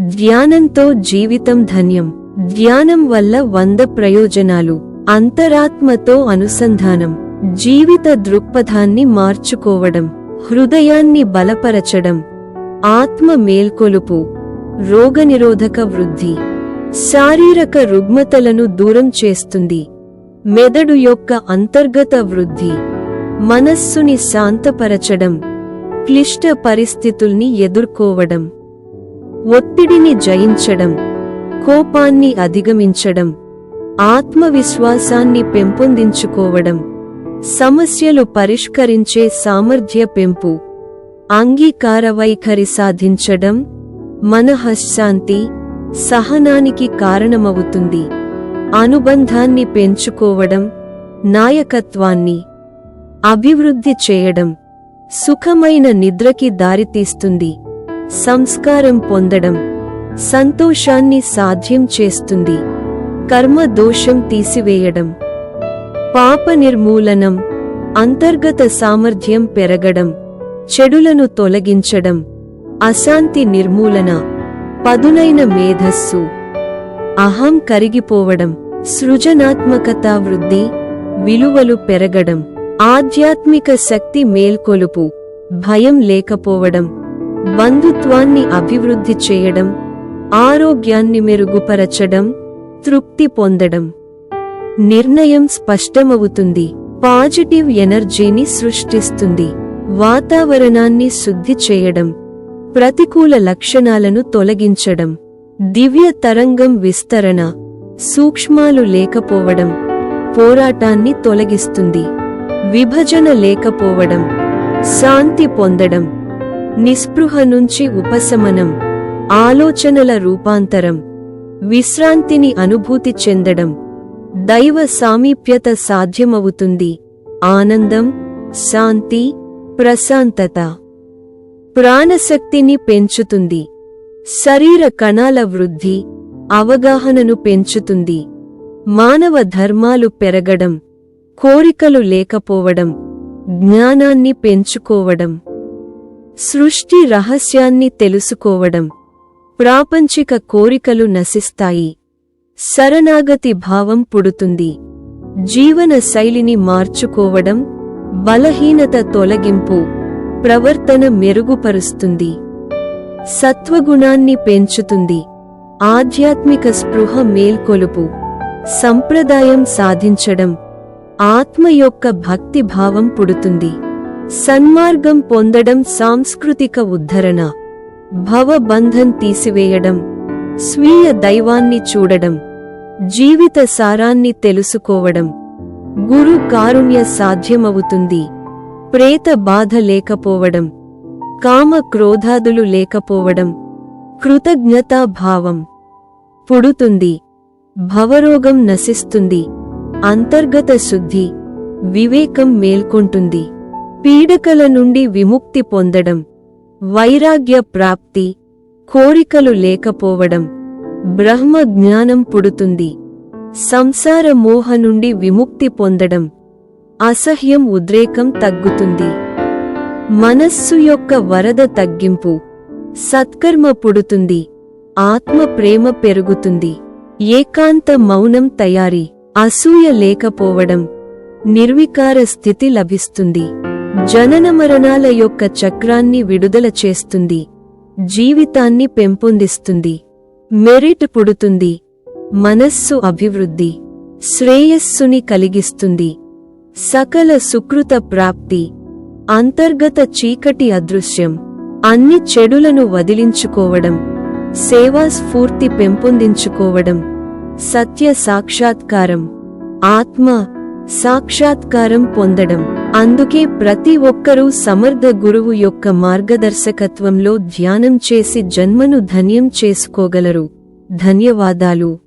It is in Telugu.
ధ్యానంతో జీవితం ధన్యం. ధ్యానం వల్ల వంద ప్రయోజనాలు. అంతరాత్మతో అనుసంధానం. జీవిత దృక్పథాన్ని మార్చుకోవడం. హృదయాన్ని బలపరచడం. ఆత్మ మేల్కొలుపు. రోగనిరోధక వృద్ధి. శారీరక రుగ్మతలను దూరం చేస్తుంది. మెదడు యొక్క అంతర్గత వృద్ధి. మనస్సుని శాంతపరచడం. క్లిష్ట పరిస్థితుల్ని ఎదుర్కోవడం. ఒత్తిడిని జయించడం కోపాన్ని అధిగమించడం ఆత్మవిశ్వాసాన్ని పెంపొందించుకోవడం సమస్యలు పరిష్కరించే సామర్థ్య పెంపు అంగీకార వైఖరి సాధించడం మనఃశాంతి సహనానికి కారణమవుతుంది. అనుబంధాన్ని పెంచుకోవడం నాయకత్వాన్ని అభివృద్ధి చేయడం సుఖమైన నిద్రకి దారితీస్తుంది. సంస్కారం పొందడం సంతోషాన్ని సాధ్యం చేస్తుంది. కర్మ దోషం తీసివేయడం పాప నిర్మూలనం అంతర్గత సామర్థ్యం పెరగడం చెడులను తొలగించడం అశాంతి నిర్మూలన పదునైన మేధస్సు అహం కరిగిపోవడం సృజనాత్మకత వృద్ధి విలువలు పెరగడం ఆధ్యాత్మిక శక్తి మేల్కొలుపు భయం లేకపోవడం బంధుత్వాన్ని అభివృద్ధి చేయడం ఆరోగ్యాన్ని మెరుగుపరచడం తృప్తి పొందడం. నిర్ణయం స్పష్టమవుతుంది. పాజిటివ్ ఎనర్జీని సృష్టిస్తుంది. వాతావరణాన్ని శుద్ధి చేయడం ప్రతికూల లక్షణాలను తొలగించడం. దివ్య తరంగం విస్తరణ సూక్ష్మాలు లేకపోవడం పోరాటాన్ని తొలగిస్తుంది. విభజన లేకపోవడం శాంతి పొందడం. నిస్పృహ నుంచి ఉపశమనం ఆలోచనల రూపాంతరం విశ్రాంతిని అనుభూతి చెందడం దైవ సామీప్యత సాధ్యమవుతుంది. ఆనందం శాంతి ప్రశాంతత. ప్రాణశక్తిని పెంచుతుంది. శరీర కణాల వృద్ధి అవగాహనను పెంచుతుంది. మానవ ధర్మాలు పెరగడం కోరికలు లేకపోవడం జ్ఞానాన్ని పెంచుకోవడం. సృష్టి రహస్యాన్ని తెలుసుకోవడం ప్రాపంచిక కోరికలు నశిస్తాయి. శరణాగతి భావం పుడుతుంది. జీవన శైలిని మార్చుకోవడం బలహీనత తొలగింపు ప్రవర్తన మెరుగుపరుస్తుంది. సత్వగుణాన్ని పెంచుతుంది. ఆధ్యాత్మిక స్పృహ మేల్కొలుపు సంప్రదాయం సాధించడం ఆత్మ యొక్క భక్తిభావం పుడుతుంది. సన్మార్గం పొందడం సాంస్కృతిక ఉద్ధరణ. భవబంధం తీసివేయడం. స్వీయ దైవాన్ని చూడడం. జీవిత సారాన్ని తెలుసుకోవడం. గురు కారుణ్య సాధ్యమవుతుంది. ప్రేత బాధ లేకపోవడం. కామ క్రోధాదులు లేకపోవడం. కృతజ్ఞతాభావం పుడుతుంది. భవరోగం నశిస్తుంది. అంతర్గత శుద్ధి. వివేకం మేల్కొంటుంది. పీడకల నుండి విముక్తి పొందడం వైరాగ్య ప్రాప్తి కోరికలు లేకపోవడం బ్రహ్మ జ్ఞానం పుడుతుంది. సంసార మోహ నుండి విముక్తి పొందడం అసహ్యం ఉద్రేకం తగ్గుతుంది. మనస్సు యొక్క వరద తగ్గింపు సత్కర్మ పుడుతుంది. ఆత్మ ప్రేమ పెరుగుతుంది. ఏకాంత మౌనం తయారీ అసూయ లేకపోవడం నిర్వికార స్థితి లభిస్తుంది. జనన మరణాల యొక్క చక్రాన్ని విడుదల చేస్తుంది. జీవితాన్ని పెంపొందిస్తుంది. మెరిట్ పుడుతుంది. మనస్సు అభివృద్ధి. శ్రేయస్సుని కలిగిస్తుంది. సకల సుకృత ప్రాప్తి. అంతర్గత చీకటి అదృశ్యం. అన్ని చెడులను వదిలించుకోవడం. సేవా స్ఫూర్తి పెంపొందించుకోవడం. సత్య సాక్షాత్కారం. ఆత్మ సాక్షాత్కారం పొందడం. అందుకే ప్రతి ఒక్కరూ సమర్థ గురువు యొక్క మార్గదర్శకత్వంలో ధ్యానం చేసి జన్మను ధన్యం చేసుకోగలరు. ధన్యవాదాలు.